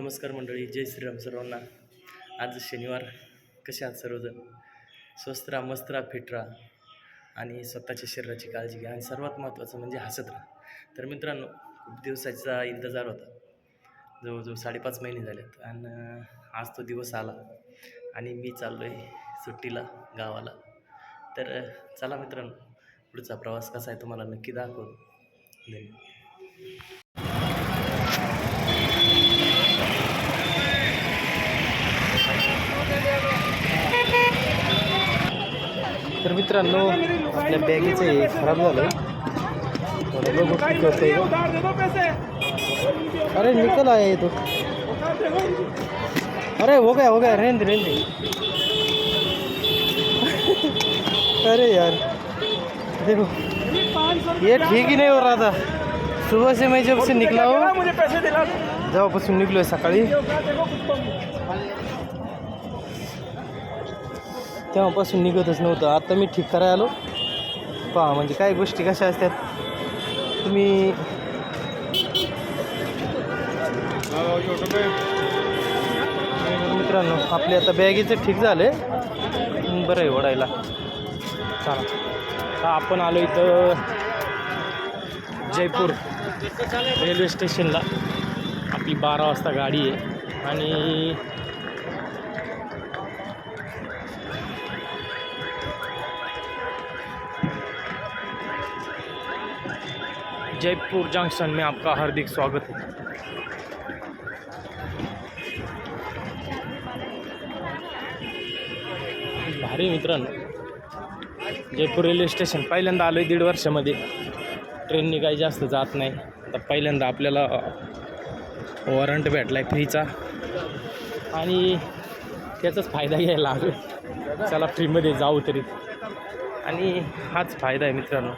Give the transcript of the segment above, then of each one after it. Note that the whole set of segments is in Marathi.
नमस्कार मंडळी जय श्रीराम सर्वांना. आज शनिवार कसे आहात सर्वजण? स्वस्त राहा मस्त राहा फिट राहा आणि स्वतःच्या शरीराची काळजी घ्या आणि सर्वात महत्त्वाचं म्हणजे हसत राहा. तर मित्रांनो खूप दिवसाचा इंतजार होता. जवळजवळ साडेपाच महिने झालेत आणि आज तो दिवस आला आणि मी चाललो आहे सुट्टीला गावाला. तर चला मित्रांनो पुढचा प्रवास कसा आहे तुम्हाला नक्की दाखवतो. धन्यवाद. तर मित्रांनो आपल्या बॅगेचं हे खराब झालं थोडं बघू ठीक अरे निकल आहे तो. अरे हो गया हो गया रेंद रेंद. अरे यार. देखो ये ठीक ही नहीं हो रहा था. सुबह से मैं जब से निकला हूँ मुझे पैसे निकलो सकाळी। तेव्हापासून निघतच नव्हतं. आता मी ठीक करायला आलो. पहा म्हणजे काय गोष्टी कशा असतात. तुम्ही मित्रांनो आपले आता बॅगेचं ठीक झालं बरं आहे ओढायला चला. आपण आलो इथं जयपूर रेल्वे स्टेशनला. आपली बारा वाजता गाडी आहे. आणि जयपुर जंक्शन में आपका हार्दिक स्वागत है। भारी मित्रांनो जयपूर रेल्वे स्टेशन पहिल्यांदा आलो आहे दीड वर्षामध्ये. ट्रेननी काही जास्त जात नाही आता पहिल्यांदा आपल्याला वॉरंट भेटला आहे फ्रीचा. आणि त्याचाच फायदा घ्यायला आलो चला फ्रीमध्ये जाऊ तरी. आणि हाच फायदा आहे मित्रांनो.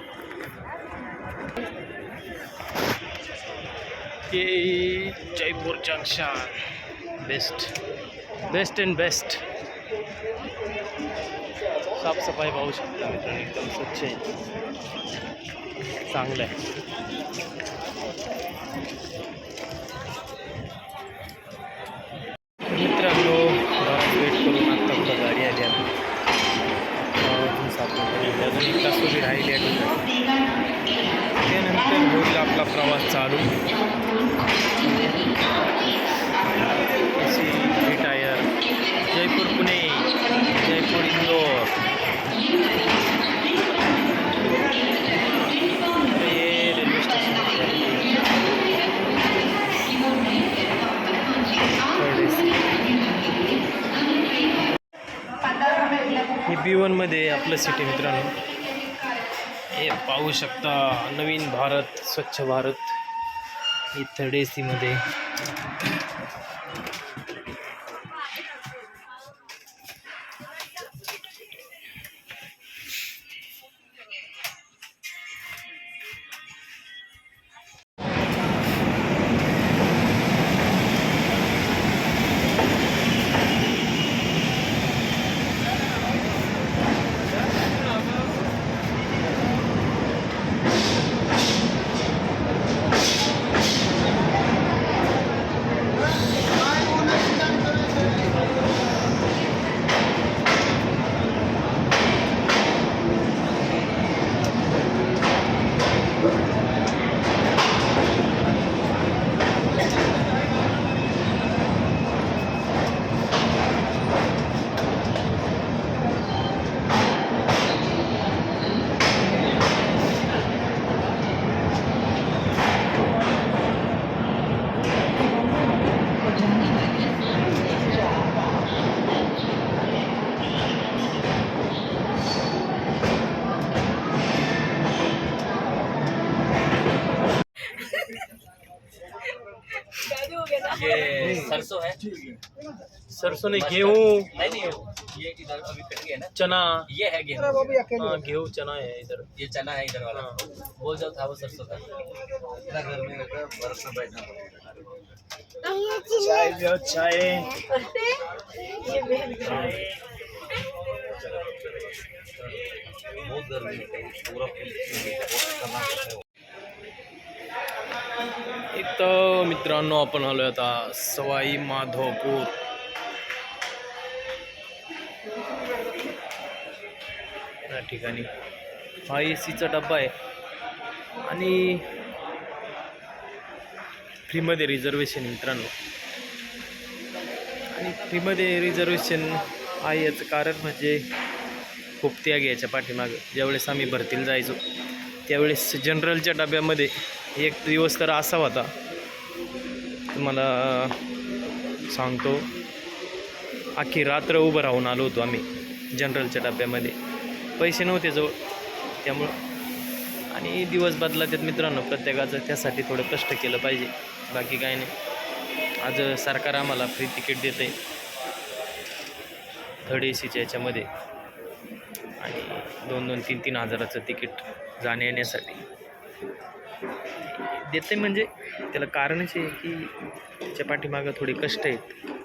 के Jaipur junction best best and best साफसफाई पाहू शकता मित्रांनो एकदम स्वच्छ आहे. चांगलं आहे. मित्रांनो वेट करून आत्ता गाडी आली आहे. अजून एक तास उभी राहिली आहे. त्यानंतर होईल आपला प्रवास चालू. टायर जयपूर पुणे जयपूर इंदोर। ये रेल्वे स्टेशन हे बी वनमध्ये आपलं सिटी मित्रांनो. हे पाहू शकता नवीन भारत स्वच्छ भारत. ही थर्ड ए सीमध्ये सरसों है। सरसों नहीं गेहूँ। नहीं नहीं ये इधर अभी कट गया ना। चना। ये है गेहूँ। हाँ गेहूँ चना है इधर। ये चना है इधर वाला। हाँ। वो जो था वो सरसों था। इतना घर में बर्फ़ में बैठना चाय चाय। बहुत गर्मी है पूरा तर मित्रांनो आपण आलो आता सवाई माधवपूर. या ठिकाणी हा ए सीचा डब्बा आहे. आणि फ्रीमध्ये रिझर्वेशन मित्रांनो. आणि फ्रीमध्ये रिझर्वेशन आहे याचं कारण म्हणजे खूप त्याग याच्या पाठीमागं. ज्यावेळेस आम्ही भरतीला जायचो त्यावेळेस जनरलच्या डब्यामध्ये एक दिवस तर असा होता तुम्हाला सांगतो अख्खी रात्र उभं राहून आलो होतो आम्ही जनरलच्या डब्यामध्ये. पैसे नव्हते जवळ त्यामुळं. आणि दिवस बदला त्यात मित्रांनो प्रत्येकाचं त्यासाठी थोडं कष्ट केलं पाहिजे बाकी काय नाही. आज सरकार आम्हाला फ्री तिकीट देतं आहे थर्ड ए सीच्या याच्यामध्ये. आणि दोन दोन तीन तीन हजाराचं तिकीट जाण्या येण्यासाठी देते म्हणजे त्याला कारणच आहे की त्याच्या पाठीमागं थोडे कष्ट आहेत.